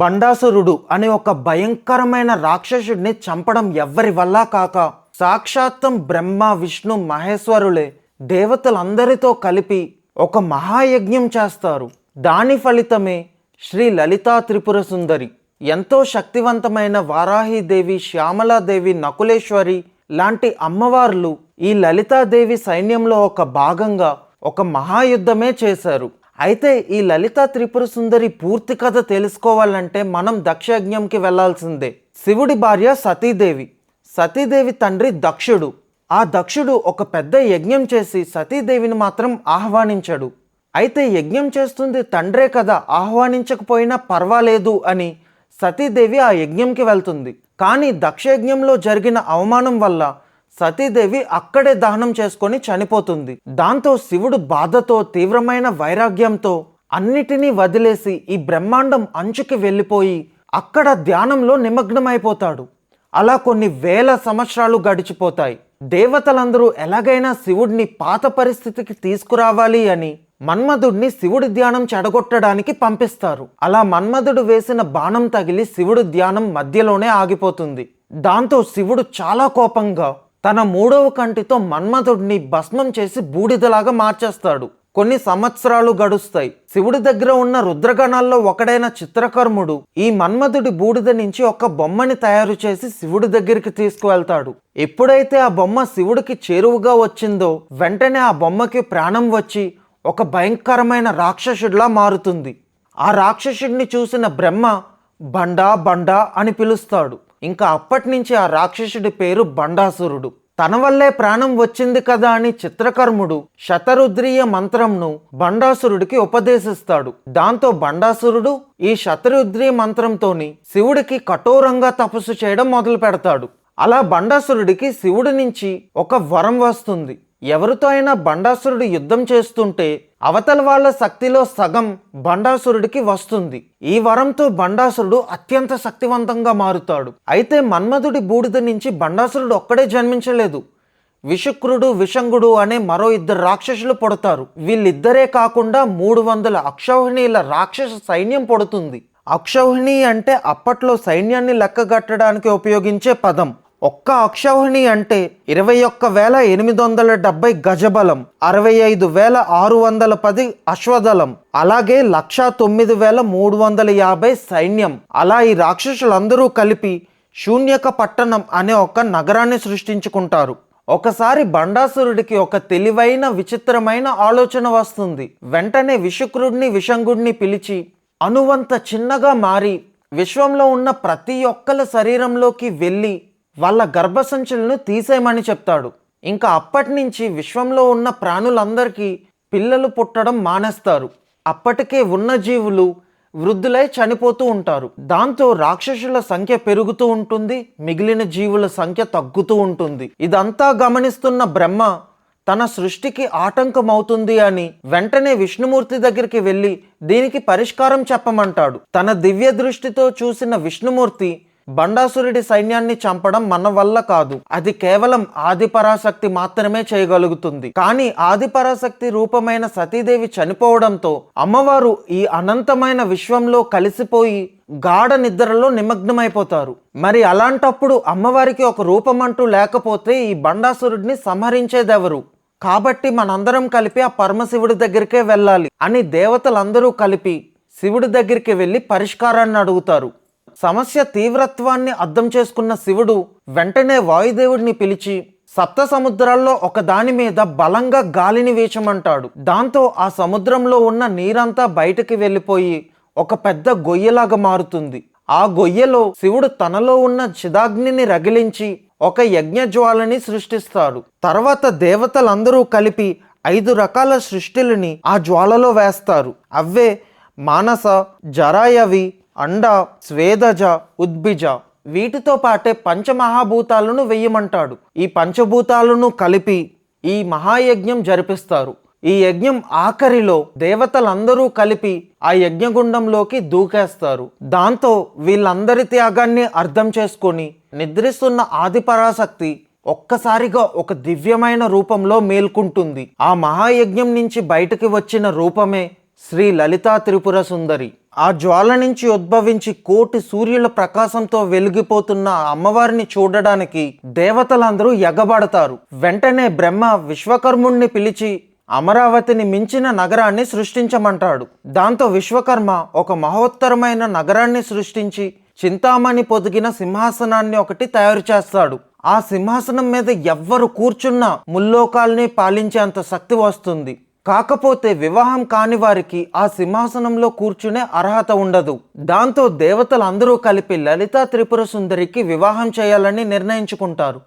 బండాసురుడు అనే ఒక భయంకరమైన రాక్షసుడిని చంపడం ఎవ్వరి వల్ల కాక సాక్షాత్తం బ్రహ్మ విష్ణు మహేశ్వరులే దేవతలందరితో కలిపి ఒక మహాయజ్ఞం చేస్తారు. దాని ఫలితమే శ్రీ లలితా త్రిపుర సుందరి. ఎంతో శక్తివంతమైన వారాహిదేవి శ్యామలాదేవి నకులేశ్వరి లాంటి అమ్మవార్లు ఈ లలితాదేవి సైన్యంలో ఒక భాగంగా ఒక మహాయుద్ధమే చేశారు. అయితే ఈ లలిత త్రిపుర సుందరి పూర్తి కథ తెలుసుకోవాలంటే మనం దక్షయజ్ఞంకి వెళ్ళాల్సిందే. శివుడి భార్య సతీదేవి. సతీదేవి తండ్రి దక్షుడు. ఆ దక్షుడు ఒక పెద్ద యజ్ఞం చేసి సతీదేవిని మాత్రం ఆహ్వానించాడు. అయితే యజ్ఞం చేస్తుంది తండ్రే కదా ఆహ్వానించకపోయినా పర్వాలేదు అని సతీదేవి ఆ యజ్ఞంకి వెళ్తుంది. కానీ దక్షయజ్ఞంలో జరిగిన అవమానం వల్ల సతీదేవి అక్కడే దహనం చేసుకొని చనిపోతుంది. దాంతో శివుడు బాధతో తీవ్రమైన వైరాగ్యంతో అన్నిటినీ వదిలేసి ఈ బ్రహ్మాండం అంచుకి వెళ్ళిపోయి అక్కడ ధ్యానంలో నిమగ్నమైపోతాడు. అలా కొన్ని వేల సంవత్సరాలు గడిచిపోతాయి. దేవతలందరూ ఎలాగైనా శివుడిని పాత పరిస్థితికి తీసుకురావాలి అని మన్మధుడిని శివుడి ధ్యానం చెడగొట్టడానికి పంపిస్తారు. అలా మన్మధుడు వేసిన బాణం తగిలి శివుడి ధ్యానం మధ్యలోనే ఆగిపోతుంది. దాంతో శివుడు చాలా కోపంగా తన మూడవ కంటితో మన్మథుడిని భస్మం చేసి బూడిదలాగా మార్చేస్తాడు. కొన్ని సంవత్సరాలు గడుస్తాయి. శివుడి దగ్గర ఉన్న రుద్రగణాల్లో ఒకడైన చిత్రకర్ముడు ఈ మన్మధుడి బూడిద నుంచి ఒక బొమ్మని తయారు చేసి శివుడి దగ్గరికి తీసుకువెళ్తాడు. ఎప్పుడైతే ఆ బొమ్మ శివుడికి చేరువుగా వచ్చిందో వెంటనే ఆ బొమ్మకి ప్రాణం వచ్చి ఒక భయంకరమైన రాక్షసుడిలా మారుతుంది. ఆ రాక్షసుడిని చూసిన బ్రహ్మ బండా బండా అని పిలుస్తాడు. ఇంకా అప్పటి నుంచి ఆ రాక్షసుడి పేరు బండాసురుడు. తన వల్లే ప్రాణం వచ్చింది కదా అని చిత్రకర్ముడు శతరుద్రీయ మంత్రంను బండాసురుడికి ఉపదేశిస్తాడు. దాంతో బండాసురుడు ఈ శతరుద్రీయ మంత్రంతోని శివుడికి కఠోరంగా తపస్సు చేయడం మొదలు పెడతాడు అలా బండాసురుడికి శివుడి నుంచి ఒక వరం వస్తుంది. ఎవరితో అయినా బండాసురుడు యుద్ధం చేస్తుంటే అవతల వాళ్ళ శక్తిలో సగం బండాసురుడికి వస్తుంది. ఈ వరంతో బండాసురుడు అత్యంత శక్తివంతంగా మారుతాడు. అయితే మన్మధుడి బూడిద నుంచి బండాసురుడు ఒక్కడే జన్మించలేదు. విషుక్రుడు విషంగుడు అనే మరో ఇద్దరు రాక్షసులు పుడతారు. వీళ్ళిద్దరే కాకుండా మూడు వందల అక్షౌహిణీల రాక్షస సైన్యం పుడుతుంది. అక్షౌహిణి అంటే అప్పట్లో సైన్యాన్ని లెక్కగట్టడానికి ఉపయోగించే పదం. ఒక్క అక్షౌహిణి అంటే ఇరవై ఒక్క వేల ఎనిమిది వందల డెబ్బై గజబలం అరవై ఐదు వేల ఆరు వందల పది అశ్వదళం అలాగే లక్ష తొమ్మిది వేల మూడు వందల యాభై సైన్యం. అలా ఈ రాక్షసులందరూ కలిపి శూన్యక పట్టణం అనే ఒక నగరాన్ని సృష్టించుకుంటారు. ఒకసారి బండాసురుడికి ఒక తెలివైన విచిత్రమైన ఆలోచన వస్తుంది. వెంటనే విషుక్రుడిని విషంగుడిని పిలిచి అనువంత చిన్నగా మారి విశ్వంలో ఉన్న ప్రతి ఒక్కల శరీరంలోకి వెళ్ళి వాళ్ళ గర్భసంచులను తీసేయమని చెప్తాడు. ఇంకా అప్పటి నుంచి విశ్వంలో ఉన్న ప్రాణులందరికీ పిల్లలు పుట్టడం మానేస్తారు. అప్పటికే ఉన్న జీవులు వృద్ధులై చనిపోతూ ఉంటారు. దాంతో రాక్షసుల సంఖ్య పెరుగుతూ ఉంటుంది మిగిలిన జీవుల సంఖ్య తగ్గుతూ ఉంటుంది. ఇదంతా గమనిస్తున్న బ్రహ్మ తన సృష్టికి ఆటంకం అవుతుంది అని వెంటనే విష్ణుమూర్తి దగ్గరికి వెళ్ళి దీనికి పరిష్కారం చెప్పమంటాడు. తన దివ్య దృష్టితో చూసిన విష్ణుమూర్తి బండాసురుడి సైన్యాన్ని చంపడం మన వల్ల కాదు. అది కేవలం ఆదిపరాశక్తి మాత్రమే చేయగలుగుతుంది. కానీ ఆదిపరాశక్తి రూపమైన సతీదేవి చనిపోవడంతో అమ్మవారు ఈ అనంతమైన విశ్వంలో కలిసిపోయి గాఢ నిద్రలో నిమగ్నమైపోతారు. మరి అలాంటప్పుడు అమ్మవారికి ఒక రూపం అంటూ లేకపోతే ఈ బండాసురుడిని సంహరించేదెవరు? కాబట్టి మనందరం కలిపి ఆ పరమశివుడి దగ్గరికే వెళ్ళాలి అని దేవతలందరూ కలిపి శివుడి దగ్గరికి వెళ్ళి పరిష్కారాన్ని అడుగుతారు. సమస్య తీవ్రత్వాన్ని అర్థం చేసుకున్న శివుడు వెంటనే వాయుదేవుడిని పిలిచి సప్త సముద్రాల్లో ఒక దాని మీద బలంగా గాలిని వీచమంటాడు. దాంతో ఆ సముద్రంలో ఉన్న నీరంతా బయటకి వెళ్ళిపోయి ఒక పెద్ద గొయ్యలాగా మారుతుంది. ఆ గొయ్యలో శివుడు తనలో ఉన్న చిదాగ్నిని రగిలించి ఒక యజ్ఞ జ్వాలని సృష్టిస్తాడు. తర్వాత దేవతలందరూ కలిపి ఐదు రకాల సృష్టిలని ఆ జ్వాలలో వేస్తారు. అవే మానస జరాయవి అండ స్వేదజ ఉద్భిజ వీటితో పాటే పంచమహాభూతాలను వెయ్యమంటాడు. ఈ పంచభూతాలను కలిపి ఈ మహాయజ్ఞం జరిపిస్తారు. ఈ యజ్ఞం ఆఖరిలో దేవతలందరూ కలిపి ఆ యజ్ఞగుండంలోకి దూకేస్తారు. దాంతో వీళ్ళందరి త్యాగాన్ని అర్థం చేసుకొని నిద్రిస్తున్న ఆదిపరాశక్తి ఒక్కసారిగా ఒక దివ్యమైన రూపంలో మేల్కుంటుంది. ఆ మహాయజ్ఞం నుంచి బయటకి వచ్చిన రూపమే శ్రీ లలితా త్రిపుర సుందరి. ఆ జ్వాల నుంచి ఉద్భవించి కోటి సూర్యుల ప్రకాశంతో వెలిగిపోతున్న అమ్మవారిని చూడడానికి దేవతలందరూ ఎగబడతారు. వెంటనే బ్రహ్మ విశ్వకర్ముణ్ణి పిలిచి అమరావతిని మించిన నగరాన్ని సృష్టించమంటాడు. దాంతో విశ్వకర్మ ఒక మహోత్తరమైన నగరాన్ని సృష్టించి చింతామణి పొదిగిన సింహాసనాన్ని ఒకటి తయారు చేస్తాడు. ఆ సింహాసనం మీద ఎవ్వరు కూర్చున్నా ముల్లోకాల్ని పాలించేంత శక్తి వస్తుంది. కాకపోతే వివాహం కాని వారికి ఆ సింహాసనంలో కూర్చునే అర్హత ఉండదు. దాంతో దేవతలందరూ కలిపి లలితా త్రిపుర సుందరికి వివాహం చేయాలని నిర్ణయించుకుంటారు.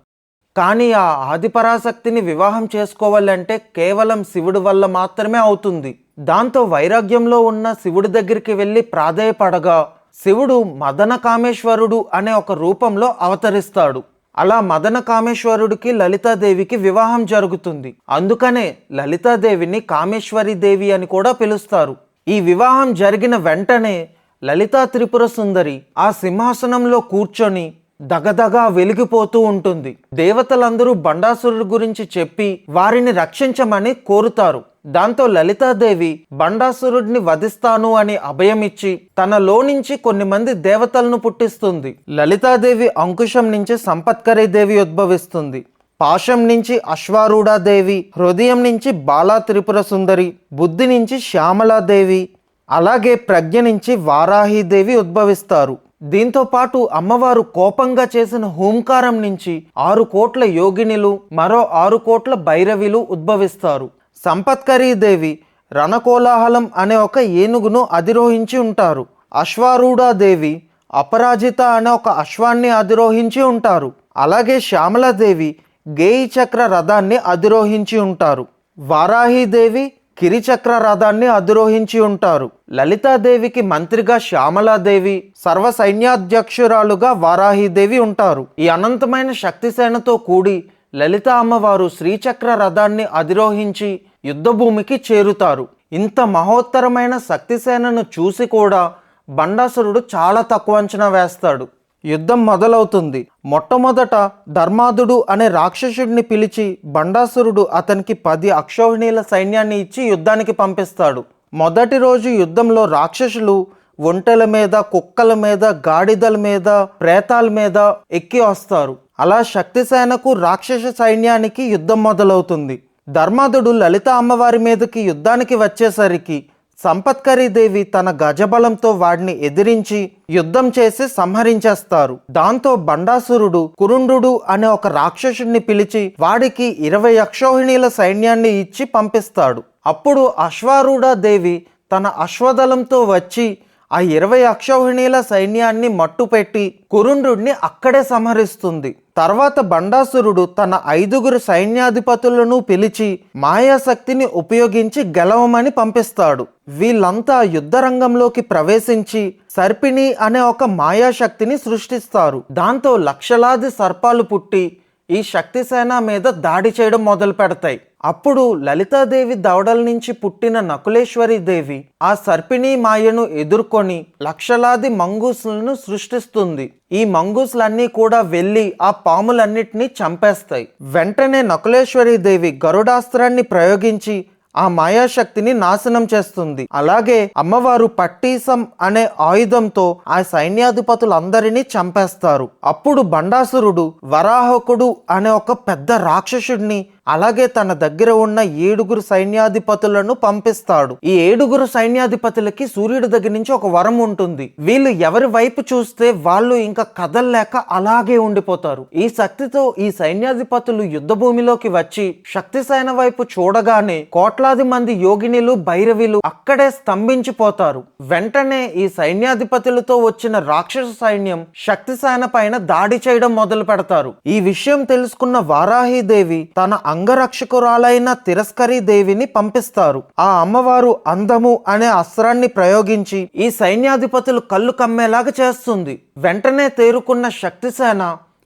కానీ ఆ ఆదిపరాశక్తిని వివాహం చేసుకోవాలంటే కేవలం శివుడి వల్ల మాత్రమే అవుతుంది. దాంతో వైరాగ్యంలో ఉన్న శివుడి దగ్గరికి వెళ్ళి ప్రాధేయపడగా శివుడు మదన కామేశ్వరుడు అనే ఒక రూపంలో అవతరిస్తాడు. అలా మదన కామేశ్వరుడికి లలితాదేవికి వివాహం జరుగుతుంది. అందుకనే లలితాదేవిని కామేశ్వరి దేవి అని కూడా పిలుస్తారు. ఈ వివాహం జరిగిన వెంటనే లలితా త్రిపుర సుందరి ఆ సింహాసనంలో కూర్చొని దగదగా వెలిగిపోతూ ఉంటుంది. దేవతలందరూ బండాసురుడు గురించి చెప్పి వారిని రక్షించమని కోరుతారు. దాంతో లలితాదేవి బండాసురుడిని వధిస్తాను అని అభయమిచ్చి తనలో నుంచి కొన్ని మంది దేవతలను పుట్టిస్తుంది. లలితాదేవి అంకుశం నుంచి సంపత్కరీ దేవి ఉద్భవిస్తుంది. పాశం నుంచి అశ్వారూఢాదేవి హృదయం నుంచి బాలా త్రిపుర సుందరి బుద్ధి నుంచి శ్యామలాదేవి అలాగే ప్రజ్ఞ నుంచి వారాహిదేవి ఉద్భవిస్తారు. దీంతో పాటు అమ్మవారు కోపంగా చేసిన హూంకారం నుంచి ఆరు కోట్ల యోగినిలు మరో ఆరు కోట్ల భైరవిలు ఉద్భవిస్తారు. సంపత్కరీదేవి రణకోలాహలం అనే ఒక ఏనుగును అధిరోహించి ఉంటారు. అశ్వారూఢాదేవి అపరాజిత అనే ఒక అశ్వాన్ని అధిరోహించి ఉంటారు. అలాగే శ్యామలదేవి గేయి చక్ర రథాన్ని అధిరోహించి ఉంటారు. వారాహీదేవి కిరిచక్ర రథాన్ని అధిరోహించి ఉంటారు. లలితాదేవికి మంత్రిగా శ్యామలాదేవి సర్వ సైన్యాధ్యక్షురాలుగా వారాహిదేవి ఉంటారు. ఈ అనంతమైన శక్తిసేనతో కూడి లలిత అమ్మవారు శ్రీచక్ర రథాన్ని అధిరోహించి యుద్ధభూమికి చేరుతారు. ఇంత మహోత్తరమైన శక్తిసేనను చూసి కూడా బండాసురుడు చాలా తక్కువ అంచనా వేస్తాడు. యుద్ధం మొదలవుతుంది. మొట్టమొదట ధర్మాదుడు అనే రాక్షసుడిని పిలిచి బండాసురుడు అతనికి పది అక్షోహిణీల సైన్యాన్ని ఇచ్చి యుద్ధానికి పంపిస్తాడు. మొదటి రోజు యుద్ధంలో రాక్షసులు ఒంటెల మీద కుక్కల మీద గాడిదల మీద ప్రేతాల మీద ఎక్కి వస్తారు. అలా శక్తిసేనకు రాక్షస సైన్యానికి యుద్ధం మొదలవుతుంది. ధర్మాదుడు లలిత అమ్మవారి మీదకి యుద్ధానికి వచ్చేసరికి సంపత్కరి దేవి తన గజబలంతో వాడిని ఎదిరించి యుద్ధం చేసి సంహరించేస్తారు. దాంతో బండాసురుడు కురుండు అనే ఒక రాక్షసుడిని పిలిచి వాడికి ఇరవై అక్షోహిణీల సైన్యాన్ని ఇచ్చి పంపిస్తాడు. అప్పుడు అశ్వారూఢ దేవి తన అశ్వదళంతో వచ్చి ఆ ఇరవై అక్షౌహిణీల సైన్యాన్ని మట్టుపెట్టి కురుండ్రుడిని అక్కడే సంహరిస్తుంది. తర్వాత బండాసురుడు తన ఐదుగురు సైన్యాధిపతులను పిలిచి మాయాశక్తిని ఉపయోగించి గెలవమని పంపిస్తాడు. వీళ్ళంతా యుద్ధరంగంలోకి ప్రవేశించి సర్పిణి అనే ఒక మాయాశక్తిని సృష్టిస్తారు. దాంతో లక్షలాది సర్పాలు పుట్టి ఈ శక్తిసేన మీద దాడి చేయడం మొదలు పెడతాయి. అప్పుడు లలితాదేవి దవడల నుంచి పుట్టిన నకులేశ్వరి దేవి ఆ సర్పిణీ మాయను ఎదుర్కొని లక్షలాది మంగూసులను సృష్టిస్తుంది. ఈ మంగూసులన్నీ కూడా వెళ్ళి ఆ పాములన్నిటినీ చంపేస్తాయి. వెంటనే నకులేశ్వరి దేవి గరుడాస్త్రాన్ని ప్రయోగించి ఆ మాయాశక్తిని నాశనం చేస్తుంది. అలాగే అమ్మవారు పట్టీసం అనే ఆయుధంతో ఆ సైన్యాధిపతులందరినీ చంపేస్తారు. అప్పుడు బండాసురుడు వరాహకుడు అనే ఒక పెద్ద రాక్షసుడిని అలాగే తన దగ్గర ఉన్న ఏడుగురు సైన్యాధిపతులను పంపిస్తాడు. ఈ ఏడుగురు సైన్యాధిపతులకి సూర్యుడి దగ్గర నుంచి ఒక వరం ఉంటుంది. వీళ్ళు ఎవరి వైపు చూస్తే వాళ్ళు ఇంకా కదల్లేక అలాగే ఉండిపోతారు. ఈ శక్తితో ఈ సైన్యాధిపతులు యుద్ధ భూమిలోకి వచ్చి శక్తి సేన వైపు చూడగానే కోట్లాది మంది యోగినిలు భైరవిలు అక్కడే స్తంభించిపోతారు. వెంటనే ఈ సైన్యాధిపతులతో వచ్చిన రాక్షస సైన్యం శక్తి సేన పైన దాడి చేయడం మొదలు పెడతారు ఈ విషయం తెలుసుకున్న వారాహిదేవి తన అంగరక్షకురాలైన తిరస్కరీ దేవిని పంపిస్తారు. ఆ అమ్మవారు అందము అనే అస్త్రాన్ని ప్రయోగించి ఈ సైన్యాధిపతులు కళ్ళు కమ్మేలాగా చేస్తుంది. వెంటనే తేరుకున్న శక్తిసేన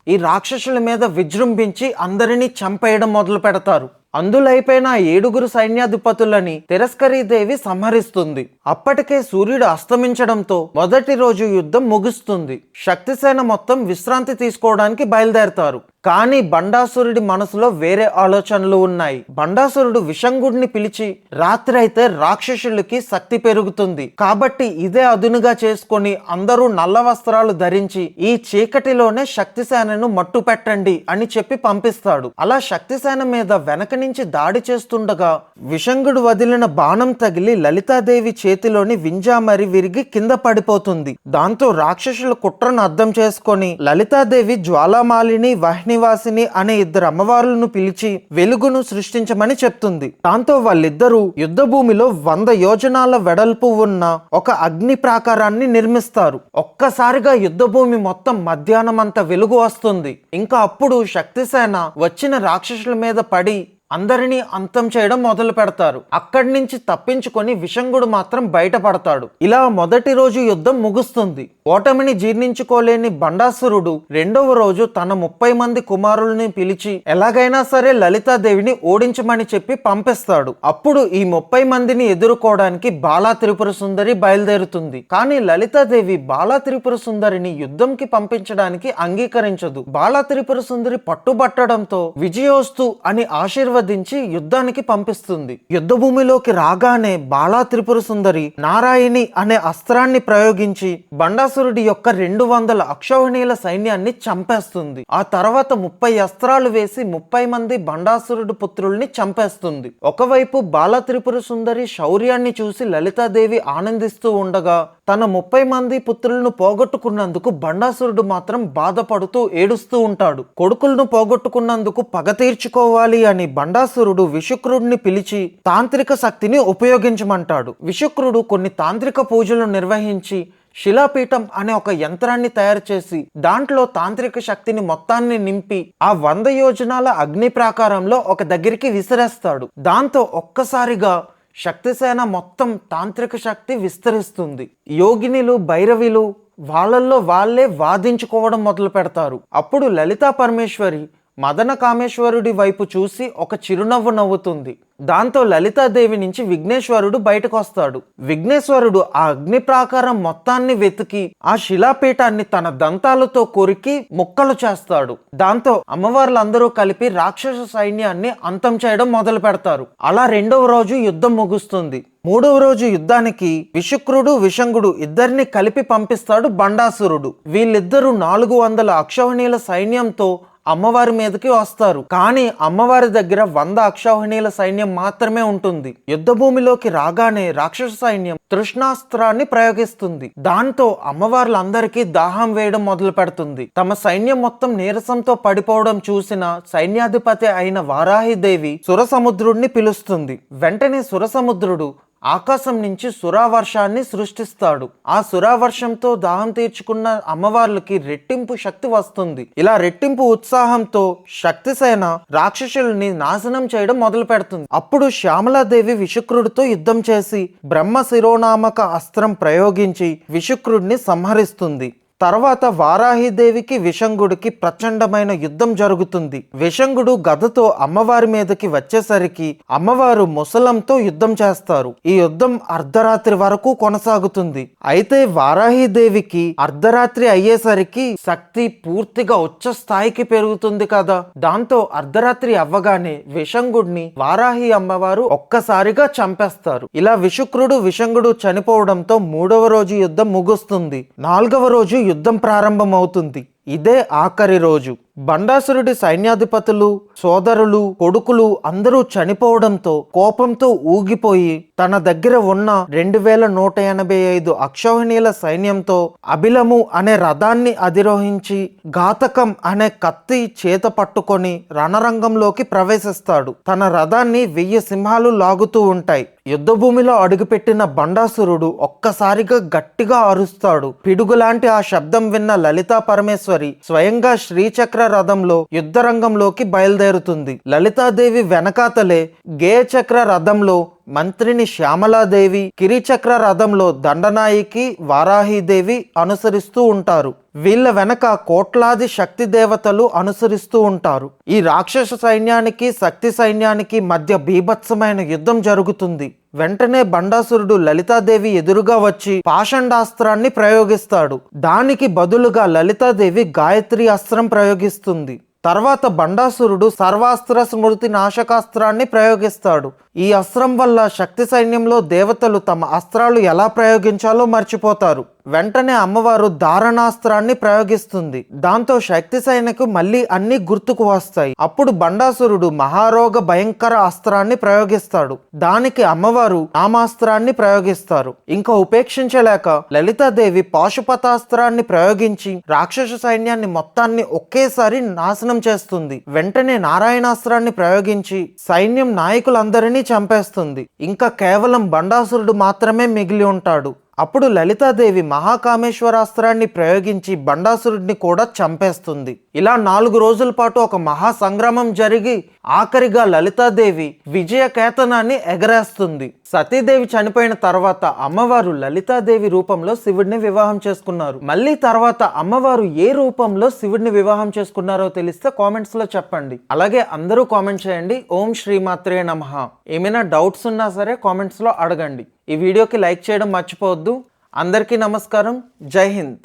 ఈ రాక్షసుల మీద విజృంభించి అందరినీ చంపేయడం మొదలు పెడతారు. అందులైపోయిన ఏడుగురు సైన్యాధిపతులని తిరస్కరీదేవి సంహరిస్తుంది. అప్పటికే సూర్యుడు అస్తమించడంతో మొదటి రోజు యుద్ధం ముగుస్తుంది. శక్తిసేన మొత్తం విశ్రాంతి తీసుకోవడానికి బయలుదేరతారు. కానీ బండాసురుడి మనసులో వేరే ఆలోచనలు ఉన్నాయి. బండాసురుడు విషంగుడిని పిలిచి రాత్రి అయితే రాక్షసులకి శక్తి పెరుగుతుంది. కాబట్టి ఇదే అదునుగా చేసుకొని అందరూ నల్ల వస్త్రాలు ధరించి ఈ చీకటిలోనే శక్తిసేనను మట్టు పెట్టండి అని చెప్పి పంపిస్తాడు. అలా శక్తిసేన మీద వెనక నుంచి దాడి చేస్తుండగా విషంగుడు వదిలిన బాణం తగిలి లలితాదేవి చేతిలోని వింజామరి విరిగి కింద పడిపోతుంది. దాంతో రాక్షసుల కుట్రను అర్థం చేసుకొని లలితాదేవి జ్వాలామాలిని నివాసిని అనే ఇద్దరు అమ్మవారులను పిలిచి వెలుగును సృష్టించమని చెప్తుంది. దాంతో వాళ్ళిద్దరూ యుద్ధ భూమిలో వంద యోజనాల వెడల్పు ఉన్న ఒక అగ్ని ప్రాకారాన్ని నిర్మిస్తారు. ఒక్కసారిగా యుద్ధ భూమి మొత్తం మధ్యాహ్నం అంత వెలుగు వస్తుంది. ఇంకా అప్పుడు శక్తిసేన వచ్చిన రాక్షసుల మీద పడి అందరినీ అంతం చేయడం మొదలు పెడతారు. అక్కడి నుంచి తప్పించుకొని విషంగుడు మాత్రం బయటపడతాడు. ఇలా మొదటి రోజు యుద్ధం ముగుస్తుంది. ఓటమిని జీర్ణించుకోలేని బండాసురుడు రెండవ రోజు తన ముప్పై మంది కుమారుల్ని పిలిచి ఎలాగైనా సరే లలితాదేవిని ఓడించమని చెప్పి పంపిస్తాడు. అప్పుడు ఈ ముప్పై మందిని ఎదుర్కోవడానికి బాలా త్రిపుర సుందరి బయలుదేరుతుంది. కానీ లలితాదేవి బాలా త్రిపుర సుందరిని యుద్ధంకి పంపించడానికి అంగీకరించదు. బాలా త్రిపుర సుందరి పట్టుబట్టడంతో విజయోస్తు అని ఆశీర్వదించి యుద్ధానికి పంపిస్తుంది. యుద్ధ భూమిలోకి రాగానే బాలా త్రిపుర సుందరి నారాయణి అనే అస్త్రాన్ని ప్రయోగించి బండాసురుడి యొక్క రెండు వందల అక్షోహిణీల సైన్యాన్ని చంపేస్తుంది. ఆ తర్వాత ముప్పై అస్త్రాలు వేసి ముప్పై మంది బండాసురుడు పుత్రుల్ని చంపేస్తుంది. ఒకవైపు బాల త్రిపుర సుందరి శౌర్యాన్ని చూసి లలితాదేవి ఆనందిస్తూ ఉండగా తన ముప్పై మంది పుత్రులను పోగొట్టుకున్నందుకు బండాసురుడు మాత్రం బాధపడుతూ ఏడుస్తూ ఉంటాడు. కొడుకులను పోగొట్టుకున్నందుకు పగ తీర్చుకోవాలి అని బండాసురుడు విషుక్రుడిని పిలిచి తాంత్రిక శక్తిని ఉపయోగించమంటాడు. విశుక్రుడు కొన్ని తాంత్రిక పూజలు నిర్వహించి శిలాపీఠం అనే ఒక యంత్రాన్ని తయారు చేసి దాంట్లో తాంత్రిక శక్తిని మొత్తాన్ని నింపి ఆ వంద యోజనాల అగ్ని ప్రాకారంలో ఒక దగ్గరికి విసిరేస్తాడు. దాంతో ఒక్కసారిగా శక్తిసేన మొత్తం తాంత్రిక శక్తి విస్తరిస్తుంది. యోగినిలు భైరవిలు వాళ్ళల్లో వాళ్ళే వాదించుకోవడం మొదలు పెడతారు అప్పుడు లలితా పరమేశ్వరి మదన కామేశ్వరుడి వైపు చూసి ఒక చిరునవ్వు నవ్వుతుంది. దాంతో లలితాదేవి నుంచి విఘ్నేశ్వరుడు బయటకొస్తాడు విఘ్నేశ్వరుడు ఆ అగ్ని ప్రాకారం మొత్తాన్ని వెతికి ఆ శిలాపీఠాన్ని తన దంతాలతో కొరికి ముక్కలు చేస్తాడు. దాంతో అమ్మవార్లందరూ కలిపి రాక్షస సైన్యాన్ని అంతం చేయడం మొదలు పెడతారు. అలా రెండవ రోజు యుద్ధం ముగుస్తుంది. మూడవ రోజు యుద్ధానికి విషుక్రుడు విషంగుడు ఇద్దరిని కలిపి పంపిస్తాడు బండాసురుడు. వీళ్ళిద్దరూ నాలుగు వందల అక్షోహిణీల సైన్యంతో అమ్మవారి మీదకి వస్తారు. కానీ అమ్మవారి దగ్గర వంద అక్షౌహిణీల సైన్యం మాత్రమే ఉంటుంది. యుద్ధ భూమిలోకి రాగానే రాక్షస సైన్యం తృష్ణాస్త్రాన్ని ప్రయోగిస్తుంది. దాంతో అమ్మవార్లందరికీ దాహం వేయడం మొదలు పెడుతుంది. తమ సైన్యం మొత్తం నీరసంతో పడిపోవడం చూసిన సైన్యాధిపతి అయిన వారాహిదేవి సురసముద్రుడిని పిలుస్తుంది. వెంటనే సురసముద్రుడు ఆకాశం నుంచి సురావర్షాన్ని సృష్టిస్తాడు. ఆ సురావర్షంతో దాహం తీర్చుకున్న అమ్మవార్లకి రెట్టింపు శక్తి వస్తుంది. ఇలా రెట్టింపు ఉత్సాహంతో శక్తిసేన రాక్షసుల్ని నాశనం చేయడం మొదలు పెడుతుంది. అప్పుడు శ్యామలాదేవి విషుక్రుడితో యుద్ధం చేసి బ్రహ్మ శిరోనామక అస్త్రం ప్రయోగించి విషుక్రుడిని సంహరిస్తుంది. తర్వాత వారాహిదేవికి విషంగుడికి ప్రచండమైన యుద్ధం జరుగుతుంది. విషంగుడు గదతో అమ్మవారి మీదకి వచ్చేసరికి అమ్మవారు ముసలంతో యుద్ధం చేస్తారు. ఈ యుద్ధం అర్ధరాత్రి వరకు కొనసాగుతుంది. అయితే వారాహిదేవికి అర్ధరాత్రి అయ్యేసరికి శక్తి పూర్తిగా ఉచ్చ స్థాయికి పెరుగుతుంది కదా. దాంతో అర్ధరాత్రి అవ్వగానే విషంగుడిని వారాహి అమ్మవారు ఒక్కసారిగా చంపేస్తారు. ఇలా విషుక్రుడు విషంగుడు చనిపోవడంతో మూడవ రోజు యుద్ధం ముగుస్తుంది. నాలుగవ రోజు యుద్ధం ప్రారంభమవుతుంది. ఇదే ఆఖరి రోజు. బండాసురుడి సైన్యాధిపతులు సోదరులు కొడుకులు అందరూ చనిపోవడంతో కోపంతో ఊగిపోయి తన దగ్గర ఉన్న రెండు వేల నూట ఎనభై ఐదు అక్షోహిణీల సైన్యంతో అభిలము అనే రథాన్ని అధిరోహించి ఘాతకం అనే కత్తి చేత పట్టుకొని రణరంగంలోకి ప్రవేశిస్తాడు. తన రథాన్ని వెయ్యి సింహాలు లాగుతూ ఉంటాయి. యుద్ధభూమిలో అడుగుపెట్టిన బండాసురుడు ఒక్కసారిగా గట్టిగా అరుస్తాడు. పిడుగులాంటి ఆ శబ్దం విన్న లలితా పరమేశ్వరి స్వయంగా శ్రీచక్ర రథంలో యుద్ధ రంగంలోకి బయలుదేరుతుంది. లలితాదేవి వెనకాతలే గేయచక్ర రథంలో మంత్రిని శ్యామలాదేవి కిరిచక్ర రథంలో దండనాయికి వారాహిదేవి అనుసరిస్తూ ఉంటారు. వీళ్ళ వెనక కోట్లాది శక్తి దేవతలు అనుసరిస్తూ ఉంటారు. ఈ రాక్షస సైన్యానికి శక్తి సైన్యానికి మధ్య బీభత్సమైన యుద్ధం జరుగుతుంది. వెంటనే బండాసురుడు లలితాదేవి ఎదురుగా వచ్చి పాషండాస్త్రాన్ని ప్రయోగిస్తాడు. దానికి బదులుగా లలితాదేవి గాయత్రి అస్త్రం ప్రయోగిస్తుంది. తర్వాత బండాసురుడు సర్వాస్త్ర స్మృతి నాశకాస్త్రాన్ని ప్రయోగిస్తాడు. ఈ అస్త్రం వల్ల శక్తి సైన్యంలో దేవతలు తమ అస్త్రాలు ఎలా ప్రయోగించాలో మర్చిపోతారు. వెంటనే అమ్మవారు దారణాస్త్రాన్ని ప్రయోగిస్తుంది. దాంతో శక్తి సైనకు మళ్ళీ అన్ని గుర్తుకు వస్తాయి. అప్పుడు బండాసురుడు మహారోగ భయంకర అస్త్రాన్ని ప్రయోగిస్తాడు. దానికి అమ్మవారు నామాస్త్రాన్ని ప్రయోగిస్తారు. ఇంకా ఉపేక్షించలేక లలితాదేవి పాశుపతాస్త్రాన్ని ప్రయోగించి రాక్షస సైన్యాన్ని మొత్తాన్ని ఒకేసారి నాశనం చేస్తుంది. వెంటనే నారాయణాస్త్రాన్ని ప్రయోగించి సైన్యం నాయకులందరినీ చంపేస్తుంది. ఇంకా కేవలం బండాసురుడు మాత్రమే మిగిలి ఉంటాడు. అప్పుడు లలితాదేవి మహాకామేశ్వరాస్త్రాన్ని ప్రయోగించి బండాసురుడిని కూడా చంపేస్తుంది. ఇలా నాలుగు రోజుల పాటు ఒక మహా సంగ్రామం జరిగి ఆఖరిగా లలితాదేవి విజయ కేతనాన్ని ఎగరేస్తుంది. సతీదేవి చనిపోయిన తర్వాత అమ్మవారు లలితాదేవి రూపంలో శివుడిని వివాహం చేసుకున్నారు. మళ్ళీ తర్వాత అమ్మవారు ఏ రూపంలో శివుడిని వివాహం చేసుకున్నారో తెలిస్తే కామెంట్స్లో చెప్పండి. అలాగే అందరూ కామెంట్ చేయండి. ఓం శ్రీమాత్రే నమ. ఏమైనా డౌట్స్ ఉన్నా సరే కామెంట్స్లో అడగండి. ఈ వీడియోకి లైక్ చేయడం మర్చిపోవద్దు. అందరికీ నమస్కారం. జై హింద్.